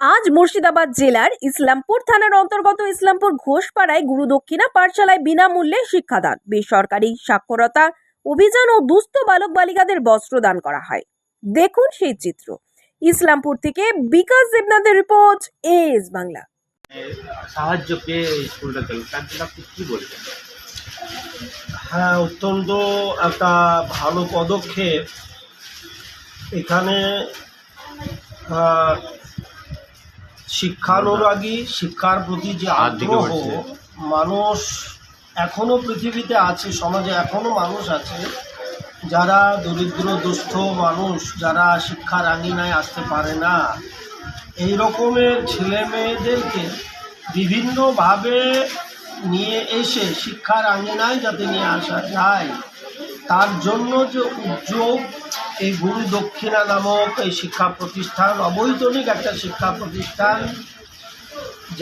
আজ মুর্শিদাবাদ জেলার ইসলামপুর থানার অন্তর্গত ইসলামপুর ঘোষপাড়ায় গুরু দক্ষিণা পাঠশালায় বিনামূল্যে শিক্ষাদান। বেসরকারি সাক্ষরতা অভিযান ও দুস্থ বালক বালিকাদের বস্ত্রদান করা হয়। দেখুন সেই চিত্র। ইসলামপুর থেকে বিকাশ দেবনাথের রিপোর্ট এস বাংলা। সাহায্য পেয়ে স্কুলটা চালু আপনি কী বলবেন? হ্যাঁ অত্যন্ত একটা ভালো পদক্ষেপ। এখানে শিক্ষানুরাগী শিক্ষার প্রতি যে আগ্রহ মানুষ এখনও পৃথিবীতে আছে সমাজে এখনও মানুষ আছে যারা দরিদ্র দুস্থ মানুষ যারা শিক্ষার আঙিনায় আসতে পারে না। এই রকমের ছেলে মেয়েদেরকে বিভিন্নভাবে নিয়ে এসে শিক্ষার আঙিনায় যাতে নিয়ে আসা যায় তার জন্য যে উদ্যোগ এই গুরু দক্ষিণা নামক এই শিক্ষা প্রতিষ্ঠান, অবৈতনিক একটা শিক্ষা প্রতিষ্ঠান,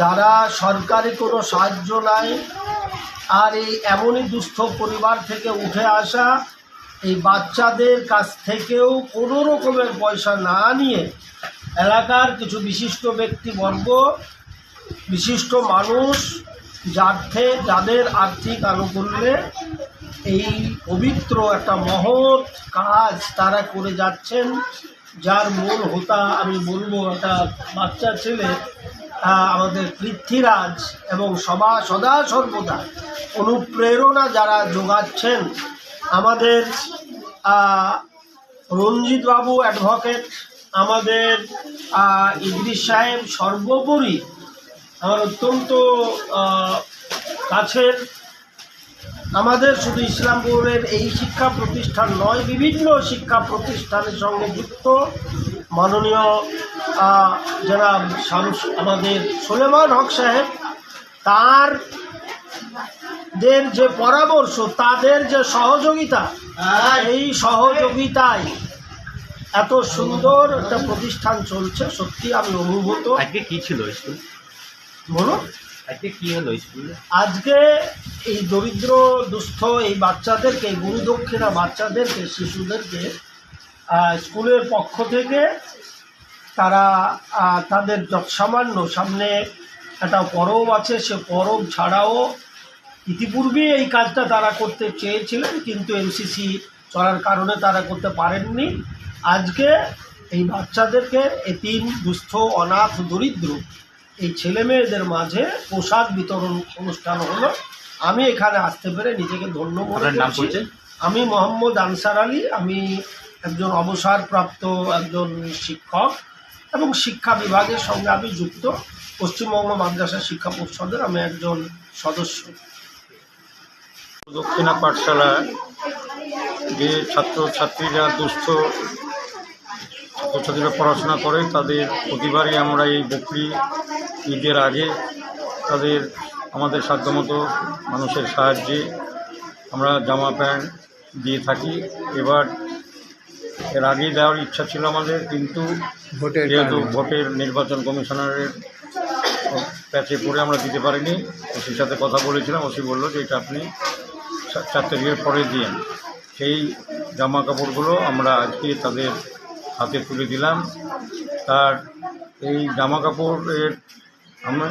যারা সরকারি কোনো সাহায্য নাই, আর এই এমনই দুস্থ পরিবার থেকে উঠে আসা এই বাচ্চাদের কাছ থেকেও কোনো রকমের পয়সা না নিয়ে এলাকার কিছু বিশিষ্ট ব্যক্তিবর্গ, বিশিষ্ট মানুষ যার্থে যাদের আর্থিক আনুকূল্যে এই পবিত্র একটা মহৎ কাজ তারা করে যাচ্ছেন। যার মূল হোতা আমি বলব, একটা বাচ্চা ছেলে আমাদের পৃথ্বীরাজ এবং সবা সদা সর্বদা অনুপ্রেরণা যারা যোগাচ্ছেন, আমাদের রঞ্জিতবাবু অ্যাডভোকেট, আমাদের ইদ্রিস সাহেব সর্বোপরি আমার অত্যন্ত কাছের আমাদের শুধু ইসলামপুরের এই শিক্ষা প্রতিষ্ঠান নয় বিভিন্ন শিক্ষা প্রতিষ্ঠানের সঙ্গে যুক্ত মাননীয় যারা আমাদের সোলেমান হক সাহেব তার দের যে পরামর্শ তাদের যে সহযোগিতা এই সহযোগিতায় এত সুন্দর একটা প্রতিষ্ঠান চলছে সত্যি আমি অনুভূত। আজকে কী ছিল বলুন। আজকে কী হলো স্কুলে? আজকে এই দরিদ্র, দুস্থ এই বাচ্চাদেরকে এই গুরু দক্ষিণা বাচ্চাদেরকে, শিশুদেরকে স্কুলের পক্ষ থেকে তারা তাদের যৎসামান্য সামনে একটা পরব আছে। সে পরব ছাড়াও ইতিপূর্বে এই কাজটা তারা করতে চেয়েছিলেন, কিন্তু এমসিসি চলার কারণে তারা করতে পারেননি। আজকে এই বাচ্চাদেরকে এতিম, দুস্থ, অনাথ, দরিদ্র এই ছেলে মেয়েদের মাঝে পোশাক বিতরণ অনুষ্ঠান হলো। আমি এখানে আসতে পেরে নিজেকে ধন্য মনে করছি। আমি মোহাম্মদ আনসার আলী। আমি একজন অবসরপ্রাপ্ত একজন শিক্ষক এবং শিক্ষা বিভাগের সঙ্গে আমি যুক্ত। পশ্চিমবঙ্গ মাদ্রাসা শিক্ষা পরিষদের আমি একজন সদস্য। দক্ষিণা পাঠশালা যে ছাত্রছাত্রীরা দুস্থ ছাত্রছাত্রীরা পড়াশোনা করে তাদের প্রতিবারই আমরা এই বকরি ঈদের আগে তাদের আমাদের সাধ্যমতো মানুষের সাহায্যে আমরা জামা প্যান্ট দিয়ে থাকি। এবার এর আগেই দেওয়ার ইচ্ছা ছিল আমাদের কিন্তু যেহেতু ভোটের নির্বাচন কমিশনারের প্যাচে পড়ে আমরা দিতে পারিনি ওসির সাথে কথা বলেছিলাম ওসি বলল যে এটা আপনি চার তারিখের পরে দিন সেই জামা কাপড়গুলো আমরা আজকে তাদের হাতে তুলে দিলাম। তার এই জামা কাপড়ের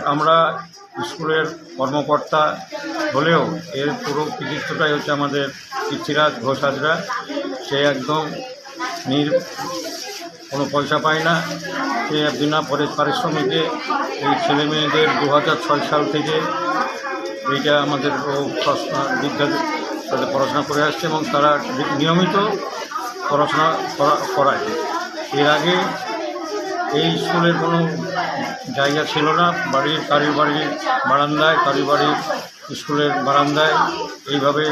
আমরা স্কুলের কর্মকর্তা হলেও এর পুরো কৃতিত্বটাই হচ্ছে আমাদের পৃথ্বীরাজ ঘোষ হাজরা। সে একদম নির, কোনো পয়সা পায় না। সে বিনা পরে পারিশ্রমিকে এই ছেলে মেয়েদের দু হাজার ছয় সাল থেকে এইটা আমাদের ও পড়াশোনা- বিদ্যা তাদের পড়াশোনা করে আসছে এবং তারা নিয়মিত পড়াশোনা করা- করায়। এর আগে এই স্কুলের কোনো জায়গা ছিল না। বাড়ির কারির বাড়ির বারান্দায় কারির বাড়ির স্কুলের বারান্দায় এইভাবে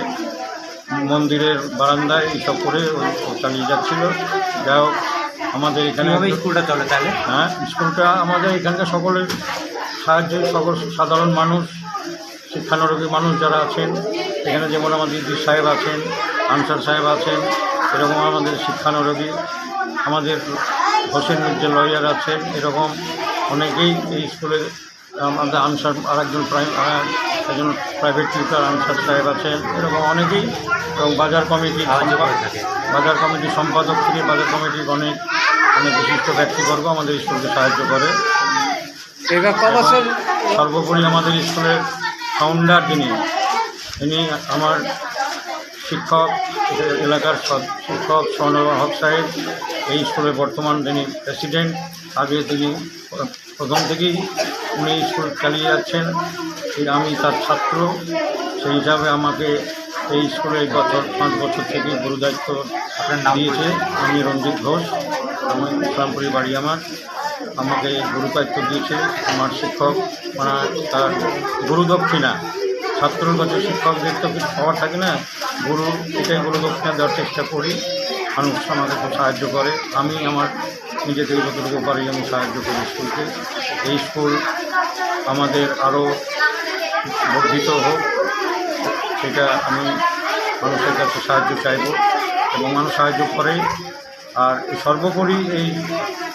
মন্দিরের বারান্দায় এইসব করে চালিয়ে যাচ্ছিল। যাই হোক আমাদের এখানে স্কুলটা চলে তাহলে? হ্যাঁ স্কুলটা আমাদের এখানকার সকলের সাহায্যে সকল সাধারণ মানুষ শিক্ষানুরোগী মানুষ যারা আছেন এখানে যেমন আমাদের ইদ্রিস সাহেব আছেন আনসার সাহেব আছেন এরকম আমাদের শিক্ষানুরোগী আমাদের হোসেন মির্জা লয়ার আছেন এরকম অনেকেই এই স্কুলে আমাদের আনসার আর একজন প্রাইম একজন প্রাইভেট টিউটার আনসার সাহেব আছেন এরকম অনেকেই। এবং বাজার কমিটি সাহায্য করে থাকে। বাজার কমিটির সম্পাদক থেকে বাজার কমিটির অনেক অনেক বিশিষ্ট ব্যক্তিবর্গ আমাদের স্কুলকে সাহায্য করে। সর্বোপরি আমাদের স্কুলের ফাউন্ডার যিনি ইনি আমার শিক্ষক, এলাকার শিক্ষক স্বর্ণবা হক সাহেব, এই স্কুলের বর্তমান তিনি প্রেসিডেন্ট আগে তিনি প্রথম থেকেই উনি স্কুল চালিয়ে যাচ্ছেন। আমি তার ছাত্র। সেই হিসাবে আমাকে এই স্কুলে গত পাঁচ বছর থেকে গুরু দায়িত্ব দিয়েছে। আমি রঞ্জিত ঘোষ। আমি ইসলামপুরি বাড়ি আমার। আমাকে গুরু দায়িত্ব দিয়েছে। আমার শিক্ষক মানে তার গুরু দক্ষিণা। ছাত্রের কাছে শিক্ষকদের তো কিছু পাওয়ার থাকে না, গুরু এটাই গুরু দক্ষিণা দেওয়ার চেষ্টা করি, মানুষ আমাকে খুব সাহায্য করে। আমি আমার নিজে থেকে যতটুকু পারি আমি সাহায্য করি স্কুলকে। এই স্কুল আমাদের আরও বর্ধিত হোক, সেটা আমি মানুষের কাছে সাহায্য চাইব এবং মানুষ সাহায্য করে। আর সর্বোপরি এই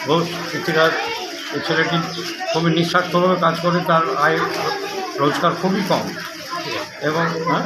ঘোষ এই ছেলেটি খুবই নিঃস্বার্থভাবে কাজ করে, তার আয় রোজগার খুবই কম। এবং হ্যাঁ